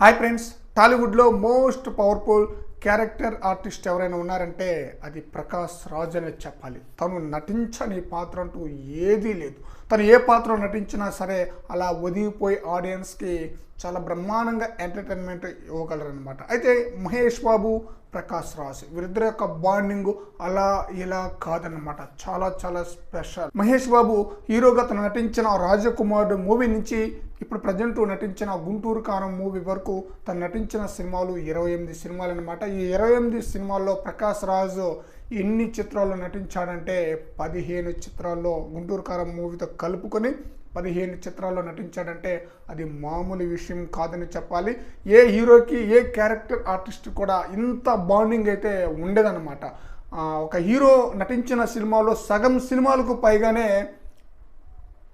Hi friends టాలీవుడ్లో most powerful character artist ఎవరైనా ఉన్నారంటే అది ప్రకాష్ రాజ్ అనే చెప్పాలి. తను నటించని పాత్ర అంటూ ఏదీ లేదు. తను ఏ పాత్ర నటించినా సరే అలా ఒదిగిపోయి ఆడియన్స్కి చాలా బ్రహ్మాండంగా ఎంటర్టైన్మెంట్ ఇవ్వగలరనమాట అయితే మహేష్ బాబు ప్రకాష్ రాజ్. వీరిద్దరి యొక్క బాండింగ్ అలా ఇలా కాదనమాట చాలా చాలా స్పెషల్. మహేష్ బాబు హీరోగా తను నటించిన రాజకుమారుడు మూవీ నుంచి ఇప్పుడు ప్రజెంట్ నటించిన గుంటూరు కారం మూవీ వరకు తను నటించిన సినిమాలు ఇరవై ఎనిమిది సినిమాలు అనమాట ఈ ఇరవై ఎనిమిది సినిమాల్లో ప్రకాష్ రాజు ఎన్ని చిత్రాల్లో నటించాడంటే పదిహేను చిత్రాల్లో గుంటూరు కారం మూవీతో కలుపుకొని పదిహేను చిత్రాల్లో నటించాడంటే అది మామూలు విషయం కాదని చెప్పాలి. ఏ హీరోకి ఏ క్యారెక్టర్ ఆర్టిస్ట్ కూడా ఇంత బాండింగ్ అయితే ఉండేదన్నమాట. ఒక హీరో నటించిన సినిమాలో సగం సినిమాలకు పైగానే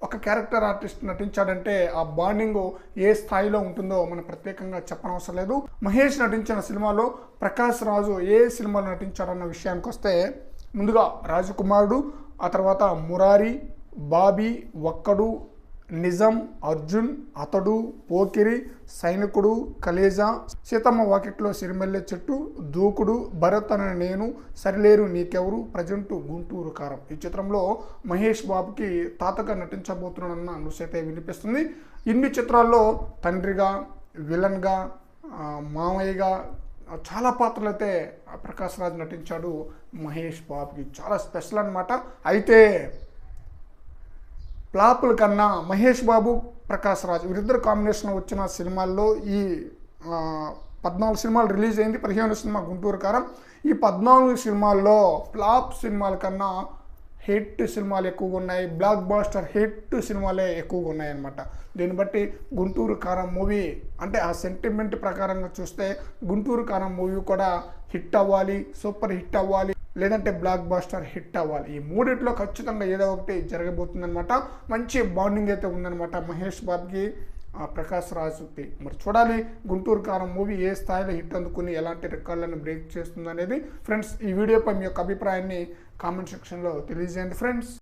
ఒక క్యారెక్టర్ ఆర్టిస్ట్ నటించాడంటే ఆ బాండింగ్ ఏ స్థాయిలో ఉంటుందో మనం ప్రత్యేకంగా చెప్పనవసరం లేదు. మహేష్ నటించిన సినిమాలో ప్రకాష్ రాజు ఏ సినిమాలో నటించాడన్న విషయానికి వస్తే ముందుగా రాజకుమారుడు ఆ తర్వాత మురారి బాబీ ఒక్కడు నిజం అర్జున్ అతడు పోకిరి సైనికుడు కలేజా సీతమ్మ వాకిట్లో సిరిమల్లె చెట్టు దూకుడు భరత్ అనే నేను సరిలేరు నీకెవరు ప్రజెంట్ గుంటూరు కారం. ఈ చిత్రంలో మహేష్ బాబుకి తాతగా నటించబోతున్నాడన్న న్యూస్ వినిపిస్తుంది. ఇన్ని చిత్రాల్లో తండ్రిగా విలన్గా మామయ్యగా చాలా పాత్రలు అయితే ప్రకాష్ రాజ్ నటించాడు మహేష్ బాబుకి. చాలా స్పెషల్ అన్నమాట. అయితే ఫ్లాపుల కన్నా మహేష్ బాబు ప్రకాష్ రాజ్ వీరిద్దరు కాంబినేషన్ వచ్చిన సినిమాల్లో ఈ పద్నాలుగు సినిమాలు రిలీజ్ అయింది. పదిహేను సినిమా గుంటూరు కారం. ఈ పద్నాలుగు సినిమాల్లో ఫ్లాప్ సినిమాల కన్నా హిట్ సినిమాలు ఎక్కువగా ఉన్నాయి. బ్లాక్ బాస్టర్ హిట్ సినిమాలే ఎక్కువగా ఉన్నాయి అన్నమాట దీన్ని బట్టి గుంటూరు కారం మూవీ అంటే ఆ సెంటిమెంట్ ప్రకారంగా చూస్తే గుంటూరు కారం మూవీ కూడా హిట్ అవ్వాలి సూపర్ హిట్ అవ్వాలి. లేదంటే బ్లాక్ బాస్టర్ హిట్ అవ్వాలి. ఈ మూడిట్లో ఖచ్చితంగా ఏదో ఒకటి జరగబోతుందన్నమాట. మంచి బాండింగ్ అయితే ఉందన్నమాట మహేష్ బాబుకి ఆ, ప్రకాష్ రాజుకి. మరి చూడాలి గుంటూరు కారం మూవీ ఏ స్థాయిలో హిట్ అందుకుని ఎలాంటి రికార్డులను బ్రేక్ చేస్తుంది అనేది ఫ్రెండ్స్ ఈ వీడియోపై మీ యొక్క అభిప్రాయాన్ని కామెంట్ సెక్షన్లో తెలియజేయండి. ఫ్రెండ్స్